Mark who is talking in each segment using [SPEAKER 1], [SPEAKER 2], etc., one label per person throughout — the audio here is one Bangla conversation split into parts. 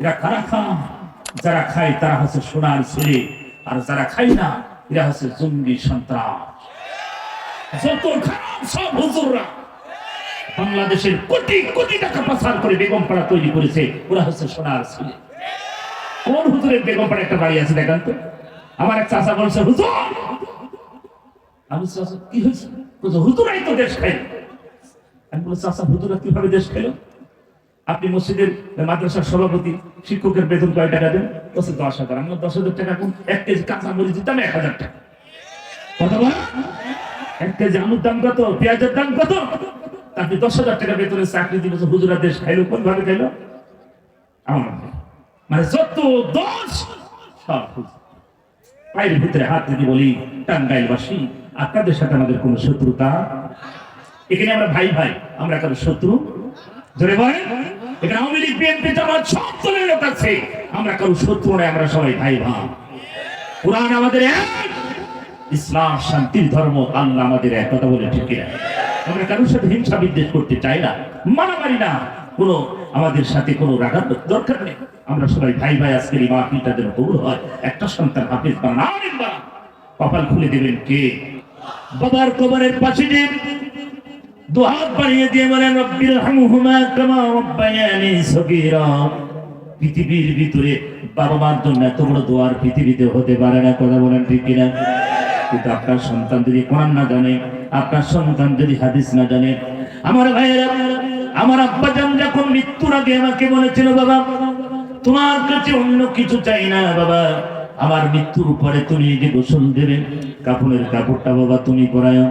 [SPEAKER 1] এরা কারা খায়? যারা খায়, তারা হচ্ছে সোনার ছেলে। আর যারা না, এরা হচ্ছে জঙ্গি সন্ত্রাস। যত খারাপ সব হুজুররা। বাংলাদেশের কোটি কোটি টাকা পাচার করে বেগম পাড়া তৈরি করেছে, ওরা হচ্ছে সোনার ছেলে। কোন হুজুরের বেগম পাড়া একটা বাড়ি আছে, দেখান তো। আমার এক চাচা বলছে, হুজুর, আমি চাচা, কি হয়েছে? হুজুরাই তো দেশ খাই আমি বলছি চাচা হুজুরা কীভাবে দেশ খেলো? আপনি মসজিদের মাদ্রাসার সভাপতি, শিক্ষকের বেতন কয় টাকা দেন? বলছে, দশ হাজার। আমি দশ হাজার টাকা কোন? এক কেজি কাঁচা মরিচ দিতাম এক হাজার টাকা। কথা বল এক কেজি আলুর দাম কত? পেঁয়াজের দাম কত? আপনি দশ হাজার টাকা বেতনের চাকরি দিবে হুজুরা দেশ খাইলো কোন ভাবে খাইলো? আমার মানে যত সব পায়ের ভিতরে হাত রেখে বলি, টাঙ্গাইলবাসী, আপনাদের সাথে আমাদের কোনো শত্রুতা এখানে আমরা ভাই ভাই, আমরা কারও শত্রু। ধরে বলেন, এখানে আওয়ামী লীগ, বিএনপি, জামাত সব দলের লোক আছে। আমরা কারও শত্রু নয়, আমরা সবাই ভাই ভাই। কোরআন আমাদের এক, ইসলাম শান্তির ধর্ম আল্লাহ আমাদের এক, কথা বলে ঠিক কিনা? আমরা কারোর সাথে হিংসা বিদ্বেষ করতে চাই না, মারামারি না। কোনো আমাদের সাথে কোনো রাগার দরকার নেই। আমরা সবাই ভাই ভাই, আজকের এই মাহফিলটা যেন কবুল হয়। একটা সন্তান হাফিজ বানান। কপাল খুলে দেবেন কে? বাবার কবরের পাশে যে দুহাত বাড়িয়ে দিয়ে বলেন রব্বির হামহুমা কামা রব্বায়ানি সগীরা। পৃথিবীর ভিতরে বাবা মার জন্য এত বড় দোয়ার পৃথিবীতে হতে পারে না, কথা বলেন ঠিক কিনা? কিন্তু আপনার সন্তান যদি কোরআন না জানে, আপনার সন্তান যদি হাদিস না জানে, আমার ভাইয়েরা, আমার আব্বা জান যখন মৃত্যুর আগে আমাকে বলেছিল, বাবা, তোমার কাছে অন্য কিছু চাই না, বাবা, আমার মৃত্যুর পরে তুমি যে গোসল দেবে, কাপড়ের কাপড়টা বাবা তুমি পরায়।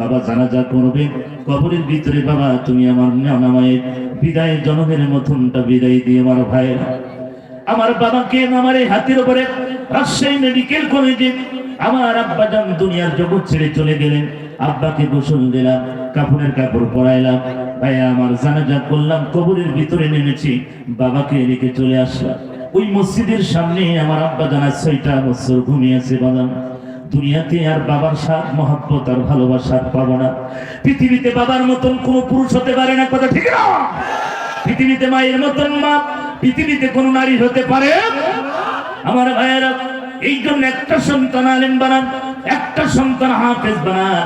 [SPEAKER 1] বাবা জানাজা করবে, কবরের ভিতরে বাবা তুমি আমার নামায়ের বিদায় জনমের মতনটা বিদায় দিয়ে আমার ভাইয়েরা আমার বাবাকে আমার এই হাতের উপরে রাজশাহী মেডিকেল কলেজে আমার আব্বা যান দুনিয়ার জগৎ ছেড়ে চলে গেলেন। আব্বাকে গোসল দিলাম কাপড়ের কাপড় পরাইলাম। ভাইয়া আমার জানাজা করলাম, কবরের ভিতরে নেমেছি, বাবাকে রেখে চলে আসলাম। ওই মসজিদের সামনে আমার আব্বা জানা ছয়টা বছর ঘুমিয়েছে বাদাম। দুনিয়াতে আর বাবার সাথ মহাব্বত আর ভালোবাসার পাবো না। পৃথিবীতে বাবার মতন কোনো পুরুষ হতে পারে না, কথা ঠিক না? পৃথিবীতে মায়ের মতন মা, পৃথিবীতে কোন নারী হতে পারে? আমার ভাইয়েরা, এই জন্য একটা সন্তান আলেম বানান, একটা সন্তান হাফেজ বানান,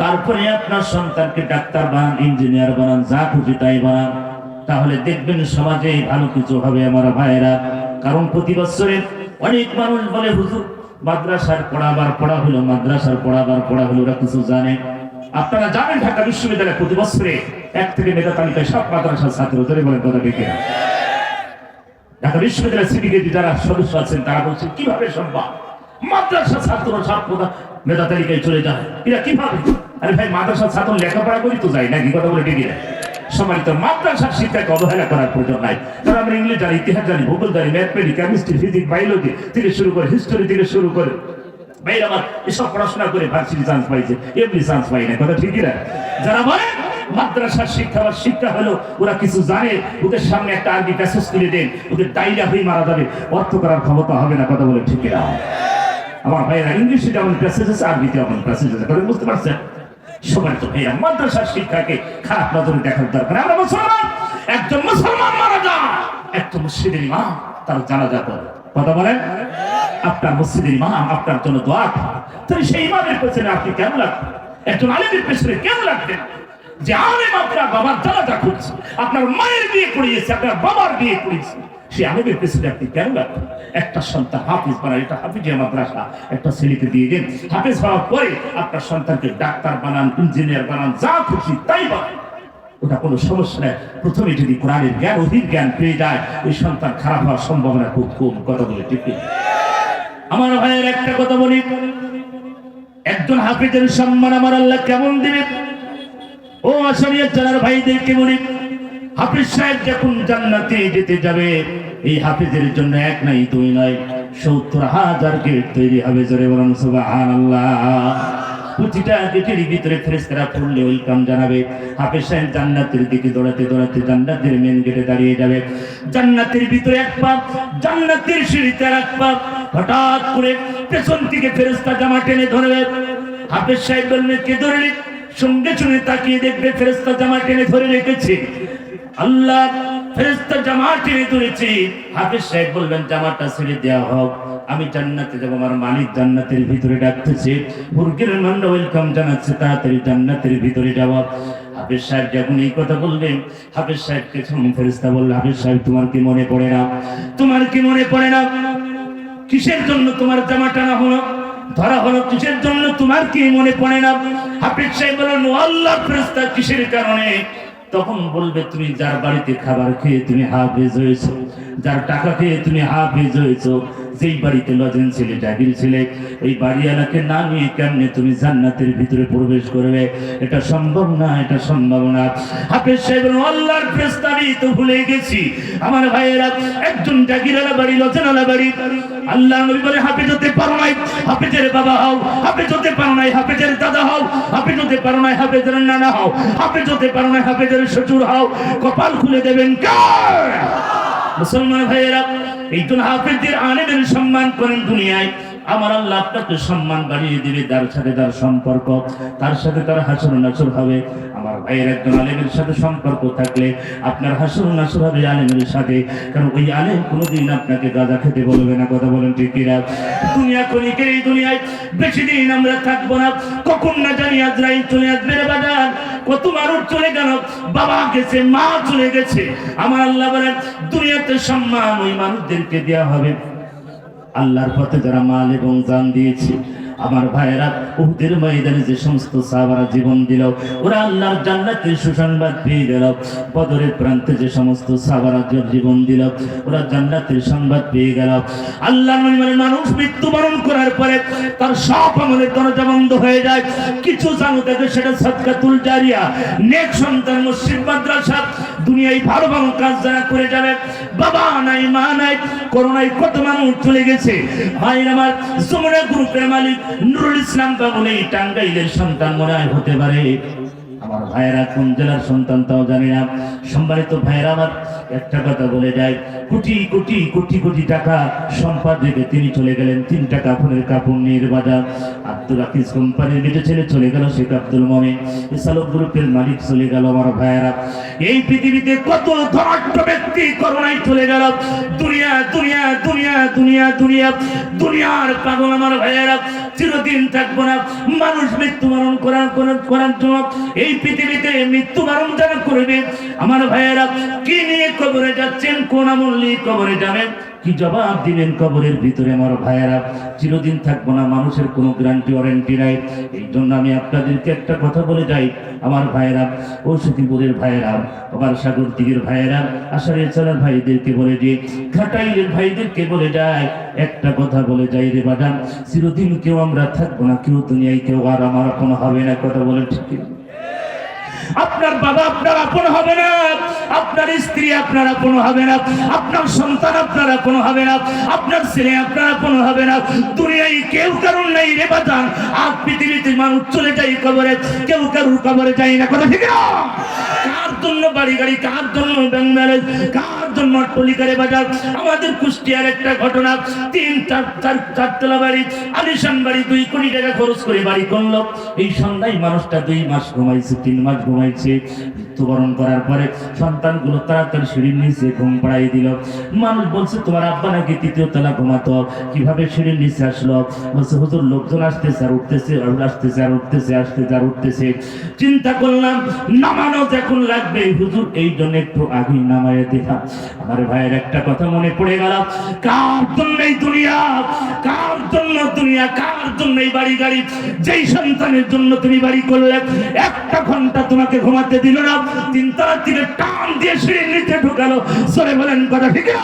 [SPEAKER 1] তারপরে আপনার সন্তানকে ডাক্তার বানান, ইঞ্জিনিয়ার বানান, যা খুশি তাই বানান। তাহলে দেখবেন সমাজে ভালো কিছু হবে আমার ভাইয়েরা। কারণ প্রতি বছরের অনেক মানুষ বলে, হুজুর মাদ্রাসার পড়াবার পড়া হলো, মাদ্রাসার পড়াবার পড়া হলো, ওরা কিছু জানে। আপনারা জানেন ঢাকা বিশ্ববিদ্যালয়ে প্রতি বছরে এক থেকে মেধা তালিকায় সব মাদ্রাসার ছাত্র ধরে বলেন, কথা দেখে ঢাকা বিশ্ববিদ্যালয়ের সিন্ডিকেট যারা সদস্য আছেন, তারা বলছেন, কীভাবে সম্ভব? মাদ্রাসা ছাত্র ছাত্র মেধা তালিকায় চলে যায়। এরা কীভাবে? আরে ভাই মাদ্রাসা ছাত্র লেখাপড়া করি তো যাই, নাকি? কথা বলে ডেকে দেয় সম্মানিত মাদ্রাসার শিক্ষাকে অবহেলা করার প্রয়োজন নাই। কারণ আমরা ইংলিশ জানি, ইতিহাস জানি, ভূগোল জানি ম্যাথমেটিক কেমিস্ট্রি ফিজিক্স বায়োলজি থেকে শুরু করে হিস্টোরি থেকে শুরু করে। ভাই আমার এসব পড়াশোনা করে ভার্সিটি চান্স পাইছে এমনি চান্স পাই না কথা ঠিকই না। যারা বলে, মাদ্রাসার শিক্ষা বা শিক্ষা হলো, ওরা কিছু জানে, ওদের সামনে একটা আরবি প্যাসেজ তুলে দেন, ওদের ডাইরা হয়ে মারা যাবে, অর্থ করার ক্ষমতা হবে না, কথা বলে ঠিকই না। আমার ভাইয়েরা, ইংলিশে যেমন প্যাসেজ আছে যেমন প্যাসেজ আছে বুঝতে পারছেন? সবাই তো ভাইয়া, মাদ্রাসার শিক্ষাকে খারাপ নজরে দেখার দরকার। আমরা মুসলমান, একজন মুসলমান মারা যায় একজন মুসলিমের ইমাম, তার জানাজা করে কথা বলেন? আপনার মসজিদের ইমাম, আপনার জন্য দোয়া তাহলে সেই ইমামের পেছনে আপনি কেন লাগবেন? একজন আলেমের পেছনে কেন লাগবেন? যে আলেম আপনার বাবার জানাজা করছে আপনার মায়ের বিয়ে করিয়েছে, আপনার বাবার বিয়ে করিয়েছে। সে আলেমের পেছনে আপনি কেন একটা সন্তান, হাফিজ বানান, এটা হাফিজিয়া মাদ্রাসা একটা ছেলেকে দিয়ে দিন। হাফিজ হওয়ার পরে আপনার সন্তানকে ডাক্তার বানান, ইঞ্জিনিয়ার বানান, যা খুশি তাই বানান। ওটা কোনো সমস্যা নেই। প্রথমে যদি কোরআনের জ্ঞান অধিক জ্ঞান পেয়ে যায়, ওই সন্তান খারাপ হওয়ার সম্ভাবনা খুব কম। কথা বলে ঠিক আমার ভাইয়ের একটা কথা বলি। একজন হাফিজের সম্মান আমার আল্লাহ কেমন দিবে ও আসরিয়া চালার ভাইদেরকে বলি। হাফিজ সাহেব যখন জান্নাতে যেতে যাবে, এই হাফিজের জন্য এক নাই দুই নয় সত্তর হাজার গেট তৈরি হবে জোরে বলুন প্রতিটা গেটের ভিতরে পড়লে ওয়েলকাম জানাবে। সাহেব জান্নাতের দিকে দৌড়াতে দৌড়াতে জান্নাতের মেন গেটে দাঁড়িয়ে যাবে। জান্নাতের ভিতরে এক পা জান্নাতের সিঁড়িতে আর এক পা হঠাৎ করে পেছন থেকে ফেরেস্তা জামা টেনে ধরবে। হাফেজ সাহেব বলবে কে ধরে সঙ্গে সঙ্গে তাকিয়ে দেখবে ফেরেস্তা জামা টেনে ধরে রেখেছে। আল্লাহ ফেরেশতা জামা টেনে ধরেছি হাফিজ সাহেব বলবেন জামাটা ছেড়ে দেওয়া হোক। আমি জান্নাতে যাব, আমার মালিক জান্নাতের ভিতরে ডাকতেছে। মুরগির মান্ড ওয়েলকাম জানাচ্ছে, তাড়াতাড়ি জান্নাতের ভিতরে যাওয়া হাফিজ সাহেব যখন এই কথা বললেন, হাফিজ সাহেবকে যখন ফেরেশতা বলল, হাফিজ সাহেব, তোমার কি মনে পড়ে না? তোমার কি মনে পড়ে না? কিসের জন্য তোমার জামা টানা হলো? ধরা হলো কিসের জন্য? তোমার কি মনে পড়ে না? হাফিজ সাহেব বলেন "ও আল্লাহ, ফেরেশতা কিসের কারণে? তখন বলবে, তুমি যার বাড়িতে খাবার খেয়ে তুমি হাফেজ হয়েছো, যার টাকা খেয়ে তুমি হাফেজ হয়েছো যেই বাড়িতে লজেন ছেলে জাগির ছেলে ওই বাড়িওয়ালাকে না নিয়ে কেমনে তুমি জান্নাতের ভিতরে প্রবেশ করবে? এটা সম্ভব না, এটা সম্ভব না। হাফেজ সাহেব আল্লাহর প্রস্তাবই তো ভুলে গেছি। আমার ভাইয়েরা, একজন জাগিরালা বাড়ি, লজেনালা বাড়ি। আল্লাহ নবী বলে, হাফেজ হতে পারো নাই, হাফেজের বাবা হও, হাফেজ হতে পারো নাই, হাফেজের দাদা হও, হাফেজ হতে পারো নাই, হাফেজের নানা হও, হাফেজ হতে পারো নাই, হাফেজের শ্বশুর হও। কপাল খুলে দেবেন কার? মুসলমান ভাইয়েরা এই জন্য হাফেজদের আলেমের সম্মান করেন দুনিয়ায়। আমার আল্লাহ আপনাকে সম্মান বাড়িয়ে দিবে, তার সাথে তার সম্পর্ক। তার সাথে তার হাসর নাসর হবে। আমার ভাইয়ের একজন আলেমের সাথে সম্পর্ক থাকলে আপনার হাসর নাসর হবে আলেমের সাথে। কারণ ওই আলেম কোনোদিন আপনাকে গাঁজা খেতে বলবে না, কথা বলেন কিনা? দুনিয়া কলিকে এই দুনিয়ায় বেশি দিন আমরা থাকব না। কখন না জানি আজরাইল চলে আসবে বাজার। কত মানুষ চলে গেল, বাবা গেছে, মা চলে গেছে। আমার আল্লাহ বলেন, দুনিয়াতে সম্মান ওই মানুষদেরকে দেওয়া হবে। আল্লাহর পথে যারা মাল এবং জান দিয়েছে আমার ভাইয়েরা, উহুদের ময়দানে যে সমস্ত সাহাবারা জীবন দিল, ওরা আল্লাহর জান্নাতের সুসংবাদ পেয়ে গেল। বদরের প্রান্তে যে সমস্ত সাহাবারা জীবন দিল, ওরা জান্নাতের সংবাদ পেয়ে গেল। আল্লাহ মানে মানুষ মৃত্যুবরণ করার পরে তার সব আমলের দরজা বন্ধ হয়ে যায়। কিছু জানো তাদের সেটা সদকাতুল জারিয়া। নেক সন্তান, মসজিদ, মাদ্রাসা দুনিয়ায় ভালো ভালো কাজ যারা করে যাবে, বাবা নাই, মা নাই, করোনায় কত মানুষ চলে গেছে। ভাই আমার যমুনা গ্রুপের মালিক নুরুল ইসলাম বাবু এই টাঙ্গাইলের সন্তান মনে হতে পারে। আমার ভাইয়েরা কোন জেলার সন্তান তাও জানি না। সম্মানিত ভাইয়েরা আমার, একটা কথা বলে যায় কোটি কোটি কোটি কোটি টাকা সম্পদ রেখে তিনি চলে গেলেন। তিন টাকা ফোনের কাপড় নিয়ে বাজার। আব্দুল হাফিজ কোম্পানির বেটে ছেলে চলে গেল, শেখ আব্দুল মমিন। ইসালক গ্রুপের মালিক চলে গেল আমার ভাইয়েরা। এই পৃথিবীতে কত ধনাঢ্য ব্যক্তি করোনায় চলে গেল। দুনিয়া দুনিয়া দুনিয়া দুনিয়া দুনিয়া। দুনিয়ার পাগল আমার ভাইয়েরা। চিরদিন থাকব না। মানুষ মৃত্যুবরণ করার করার জন্য এই পৃথিবীতে মৃত্যুবরণ যারা করবে, আমার ভাইয়েরা, কি নিয়ে কবরে যাচ্ছেন, কোন আমল নিয়ে কবরে যাবেন? কি জবাব দিবেন কবরের ভিতরে আমার ভাইয়েরা? চিরদিন থাকব না, মানুষের কোনো গ্যারান্টি, ওয়ারেন্টি নাই। এই জন্য আমি আপনাদেরকে একটা কথা বলে যাই, আমার ভাইয়েরা ও সতীপুরের ভাইয়েরা আমার সাগর দিকের ভাইয়েরা আষাঢ়ের চালার ভাইদেরকে বলে যে, ঘাটাইলের ভাইদেরকে বলে যায় একটা কথা বলে যাই রে বাজান, চিরদিন কেউ আমরা থাকব না, কেউ দুনিয়ায় কেউ আর আমার কোনো হবে না, কথা বলে ঠিক আপনার বাবা আপনার আপন হবে না। আপনার স্ত্রী আপনার আপন হবে না। আপনার সন্তান আপনার আপন হবে না। আপনার ছেলে আপনার আপন হবে না। দুনিয়ায় কেউ কারণ নাই রে বাজান। আর পৃথিবীতে মানুষ চলে যায় কবরে। কেউ কারুর কবরে যায় না। কথা ঠিক না? কার জন্য বাড়ি গাড়ি, কার জন্য ব্যাংক ম্যারেজ কার জন্য টলিকারে বাজার আমাদের কুষ্টিয়ার একটা ঘটনা, তিন চার চার চারতলা বাড়ি আলিশান বাড়ি দুই কোটি টাকা খরচ করে বাড়ি করল। এই সন্ধ্যায় মানুষটা দুই মাস ঘুমাইছে, তিন মাস ঘুমাইছে। মৃত্যুবরণ করার পরে সন্তানগুলো তাড়াতাড়ি সিঁড়ির নিচে ঘুম পাড়াই দিল। মানুষ বলছে, তোমার আব্বা নাকি তৃতীয় তলা ঘুমাতো? কীভাবে সিঁড়ির নিচে আসলো? বলছে, হুজুর, লোকজন আসতেছে আর উঠতেছে, আর আসতেছে, আর উঠতেছে, আসতেছে, আর উঠতেছে। চিন্তা করলাম, নামানো যখন লাগবে, হুজুর, এই জন্য একটু আগেই নামায় দিলাম। আমার ভাইয়ের একটা কথা মনে পড়ে গেল। কার জন্য এই দুনিয়া? কার জন্য দুনিয়া? কার জন্য এই বাড়ি গাড়ি? যেই সন্তানের জন্য তুমি বাড়ি করলে, একটা ঘণ্টা তোমাকে ঘুমাতে দিল না। তিন তারা থেকে টান দিয়ে সিঁড়ির নিচে ঢুকালো। সরে বলেন, কথা ঠিক না?